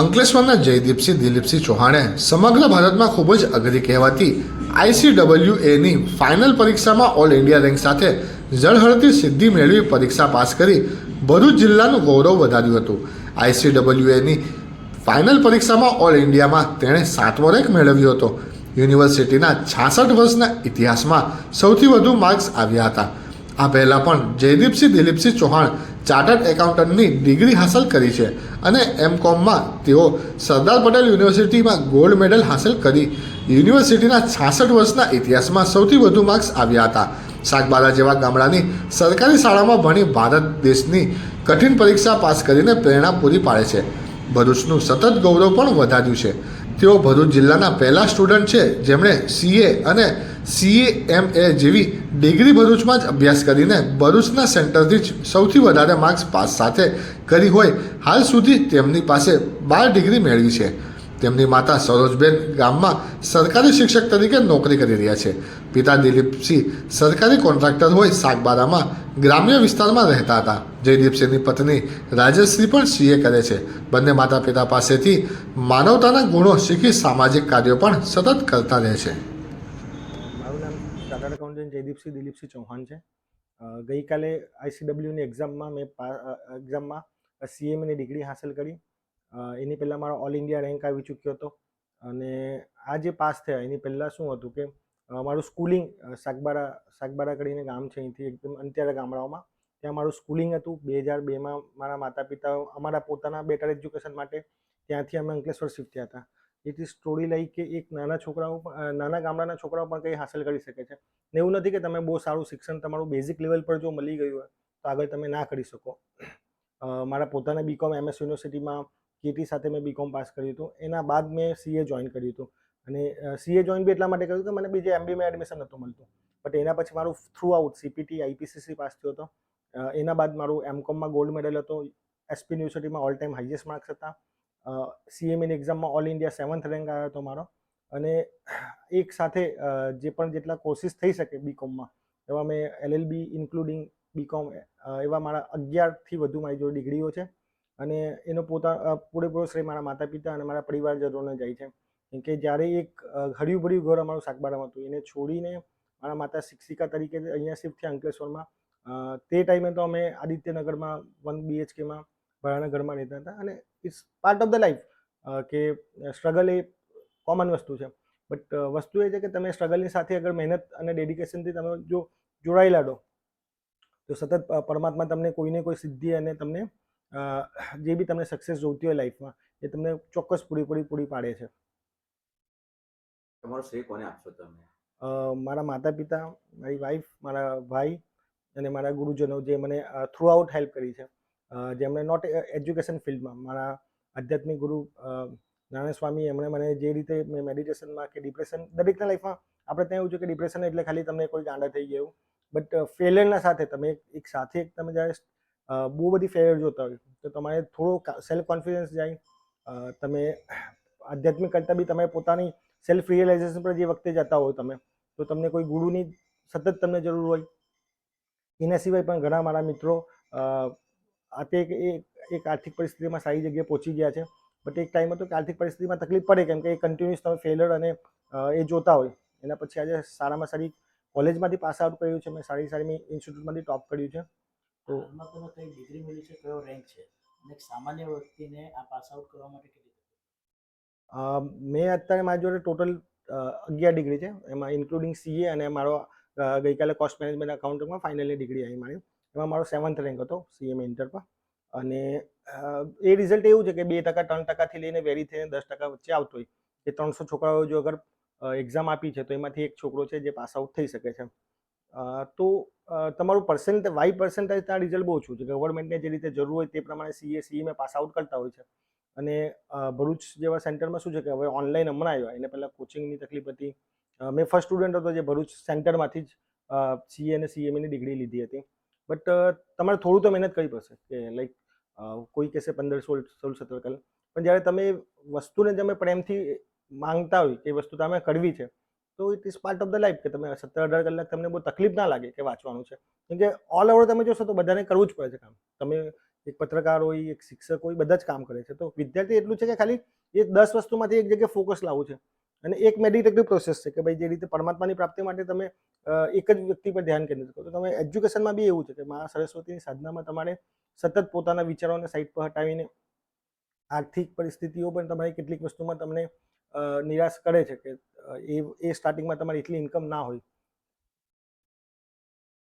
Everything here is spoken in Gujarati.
અંકલેશ્વરના જયદીપસિંહ દિલીપસિંહ ચૌહાણે સમગ્ર ભારતમાં ખૂબ જ અઘરી કહેવાતી આઈસીડબલ્યુ એની ફાઇનલ પરીક્ષામાં ઓલ ઇન્ડિયા રેન્ક સાથે જળહળતી સિદ્ધિ મેળવી પરીક્ષા પાસ કરી ભરૂચ જિલ્લાનું ગૌરવ વધાર્યું હતું. આઈસીડબલ્યુએની ફાઇનલ પરીક્ષામાં ઓલ ઇન્ડિયામાં તેણે સાતમો રેન્ક મેળવ્યો હતો. યુનિવર્સિટીના છાસઠ વર્ષના ઇતિહાસમાં સૌથી વધુ માર્ક્સ આવ્યા હતા. આ પહેલાં પણ જયદીપસિંહ દિલીપસિંહ ચૌહાણ ચાર્ટર્ડ એકાઉન્ટન્ટની ડિગ્રી હાંસલ કરી છે અને એમ કોમમાં તેઓ સરદાર પટેલ યુનિવર્સિટીમાં ગોલ્ડ મેડલ હાંસલ કરી યુનિવર્સિટીના છાસઠ વર્ષના ઇતિહાસમાં સૌથી વધુ માર્ક્સ આવ્યા હતા. શાકબારા જેવા ગામડાની સરકારી શાળામાં ભણી ભારત દેશની કઠિન પરીક્ષા પાસ કરીને પ્રેરણા પૂરી પાડે છે. ભરૂચનું સતત ગૌરવ પણ વધાર્યું છે. તેઓ ભરૂચ જિલ્લાના પહેલા સ્ટુડન્ટ છે, જેમણે સીએ અને સીએમએ જેવી ડિગ્રી ભરૂચમાં જ અભ્યાસ કરીને ભરૂચના સેન્ટરથી જ સૌથી વધારે માર્ક્સ પાસ સાથે કરી હોય, હાલ સુધી તેમની પાસે બાર ડિગ્રી મેળવી છે. તેમની માતા સરોજબેન ગામમાં સરકારી શિક્ષક તરીકે નોકરી કરી રહ્યા છે. પિતા દિલીપસિંહ સરકારી કોન્ટ્રાક્ટર હોય સાગબારામાં ગ્રામ્ય વિસ્તારમાં રહેતા હતા. જયદીપસિંહની પત્ની રાજશ્રી પણ સીએ કરે છે. બંને માતા પિતા પાસેથી માનવતાના ગુણો શીખી સામાજિક કાર્યો પણ સતત કરતા રહે છે. ચાર્ટર્ડ એકાઉન્ટન્ટ જયદીપસિંહ દિલીપસિંહ ચૌહાણ છે. ગઈકાલે આઈસીડબ્લ્યુની એક્ઝામમાં મેં એક્ઝામમાં સીએમની ડિગ્રી હાંસલ કરી. એની પહેલાં મારો ઓલ ઇન્ડિયા રેન્ક આવી ચૂક્યો હતો. અને આ જે પાસ થયા, એની પહેલાં શું હતું કે મારું સ્કૂલિંગ સાગબારા સાગબારા કરીને ગામ છે અહીંથી, એકદમ અંત્યારા ગામડાઓમાં. ત્યાં મારું સ્કૂલિંગ હતું. બે હજાર બેમાં મારા માતા પિતા અમારા પોતાના બેટર એજ્યુકેશન માટે ત્યાંથી અમે અંકલેશ્વર શિફ્ટ થયા હતા. એથી સ્ટોરી લઈ કે એક નાના છોકરાઓ નાના ગામડાના છોકરાઓ પણ કંઈ હાંસલ કરી શકે છે. ને એવું નથી કે તમે બહુ સારું શિક્ષણ તમારું બેઝિક લેવલ પર જો મળી ગયું હોય, તો આગળ તમે ના કરી શકો. મારા પોતાના બીકોમ એમએસ યુનિવર્સિટીમાં કેટી સાથે મેં બીકોમ પાસ કર્યું હતું. એના બાદ મેં સીએ જોઈન કર્યું હતું. અને સીએ જોઈન બી એટલા માટે કર્યું કે મને બીજે એમબીમાં એડમિશન નહોતું મળતું. બટ એના પછી મારું throughout CPT IPCC pass થયો હતો. એના બાદ મારું એમકોમમાં ગોલ્ડ મેડલ હતો. એસપી યુનિવર્સિટીમાં ઓલ ટાઈમ હાઈએસ્ટ માર્ક્સ હતા. સીએમએની એક્ઝામમાં ઓલ ઇન્ડિયા સેવન્થ રેન્ક આવ્યો હતો મારો. અને એક સાથે જે પણ જેટલા કોર્સિસ થઈ શકે બીકોમમાં એવા મેં એલએલબી ઇન્ક્લુડિંગ બીકોમ એવા મારા અગિયારથી વધુ મારી જોડે ડિગ્રીઓ છે. અને એનો પોતા પૂરેપૂરો શ્રેય મારા માતા પિતા અને મારા પરિવારજનોને જાય છે. કેમ કે જ્યારે એક હર્યું ભર્યું ઘર અમારું શાકબારામાં હતું, એને છોડીને મારા માતા શિક્ષિકા તરીકે અહીંયા શિફ્ટ થયા અંકલેશ્વરમાં. તે ટાઈમે તો અમે આદિત્યનગરમાં વન બીએચકેમાં ભાડાના ઘરમાં રહેતા હતા અને it's part of the life કે સ્ટ્રગલ એ કોમન વસ્તુ છે. બટ વસ્તુ એ છે કે તમે સ્ટ્રગલની સાથે અગર મહેનત અને ડેડિકેશનથી તમે જો જોડાયેલા રહો તો સતત પરમાત્મા તમને કોઈને કોઈ સિદ્ધિ અને તમને જે બી તમને સક્સેસ જોઈતી હોય લાઈફમાં એ તમને ચોક્કસ પૂરી પૂરી પૂરી પાડે છે. તમારો શ્રેય કોને આપશો તમે? મારા માતા પિતા મારી વાઈફ મારા ભાઈ અને મારા ગુરુજનો જે મને થ્રુ આઉટ હેલ્પ કરી છે. જેમણે નોટ એજ્યુકેશન ફિલ્ડમાં મારા આધ્યાત્મિક ગુરુ નારાયણ સ્વામી એમણે મને જે રીતે મેં મેડિટેશનમાં કે ડિપ્રેશન દરેકના લાઈફમાં આપણે ત્યાં એવું છે કે ડિપ્રેશન એટલે ખાલી તમને કોઈ ગાંડા થઈ ગયું બટ ફેલિયરના સાથે તમે એક સાથે એક તમે જ્યારે બહુ બધી ફેલિયર જોતા હોય તો તમારે થોડો સેલ્ફ કોન્ફિડન્સ જાય. તમે આધ્યાત્મિક કરતાં બી તમે પોતાની સેલ્ફ રિયલાઇઝેશન પર જે વખતે જતા હો તમે, તો તમને કોઈ ગુરુની સતત તમને જરૂર હોય. એના સિવાય પણ ઘણા મારા મિત્રો આ તે એક આર્થિક પરિસ્થિતિમાં સારી જગ્યાએ પહોંચી ગયા છે. બટ એક ટાઈમ હતો કે આર્થિક પરિસ્થિતિમાં તકલીફ પડે કેમ કે એ કન્ટિન્યુઅસ તમે ફેલર અને એ જોતા હોય. એના પછી આજે સારામાં સારી કોલેજમાંથી પાસ આઉટ કર્યું છે. મેં સારી સારી મેં ઇન્સ્ટિટ્યૂટમાંથી ટોપ કર્યું છે. તો હાલમાં તમે કઈ ડિગ્રી મળી છે? કયો રેન્ક છે? અને સામાન્ય વ્યક્તિને આ પાસ આઉટ કરવા માટે કેટલી મેં અત્યારે મારી જોડે ટોટલ અગિયાર ડિગ્રી છે. એમાં ઇન્ક્લુડિંગ સીએ અને મારો ગઈકાલે કોસ્ટ મેનેજમેન્ટ એકાઉન્ટમાં ફાઇનલની ડિગ્રી આવી મારી. એમાં મારો સેવન્થ રેન્ક હતો સીએમ ઇન્ટર પર અને એ રિઝલ્ટ એવું છે કે બે ટકા, ત્રણ ટકાથી લઈને વેરી થઈને દસ ટકા વચ્ચે આવતો હોય. એ ત્રણસો છોકરાઓ જો અગર એક્ઝામ આપી છે, તો એમાંથી એક છોકરો છે જે પાસ આઉટ થઈ શકે છે. તો તમારું પર્સન્ટ વાય પર્સન્ટેજ ત્યાં રિઝલ્ટ બહુ ઓછું છે. ગવર્મેન્ટને જે રીતે જરૂર હોય તે પ્રમાણે સીએ સીએમાં પાસ આઉટ કરતા હોય છે. અને ભરૂચ જેવા સેન્ટરમાં શું છે કે હવે ઓનલાઈન હમણાં આવ્યા. એને પહેલાં કોચિંગની તકલીફ હતી. મેં ફર્સ્ટ સ્ટુડન્ટ હતો જે ભરૂચ સેન્ટરમાંથી જ સીએ અને સીએમએની ડિગ્રી લીધી હતી. બટ તમારે થોડું તો મહેનત કરવી પડશે કે લાઈક કોઈ કહેશે પંદર સોળ સોળ, સત્તર કલાક. પણ જ્યારે તમે વસ્તુને તમે પ્રેમથી માંગતા હોય એ વસ્તુ તમે કરવી છે, તો it is part of the life કે તમે સત્તર, અઢાર કલાક તમને બહુ તકલીફ ના લાગે કે વાંચવાનું છે. કેમ કે ઓલ ઓવર તમે જોશો તો બધાને કરવું જ પડે છે કામ. તમે એક પત્રકાર હોય, એક શિક્ષક હોય, બધા જ કામ કરે છે. તો વિદ્યાર્થી એટલું છે કે ખાલી એ દસ વસ્તુમાંથી એક જગ્યાએ ફોકસ લાવવું છે. અને એક મેડિટેટિવ પ્રોસેસ છે કે ભાઈ જે રીતે પરમાત્માની પ્રાપ્તિ માટે તમે એક જ વ્યક્તિ પર ધ્યાન કેન્દ્રિત કરો. તો તમે એજ્યુકેશનમાં બી એવું છે કે મા સરસ્વતીની સાધનામાં તમારે સતત પોતાના વિચારોને સાઈડ પર હટાવીને આર્થિક પરિસ્થિતિઓ પણ તમારી કેટલીક વસ્તુમાં તમને નિરાશ કરે છે કે એ એ સ્ટાર્ટિંગમાં તમારી એટલી ઇન્કમ ના હોય.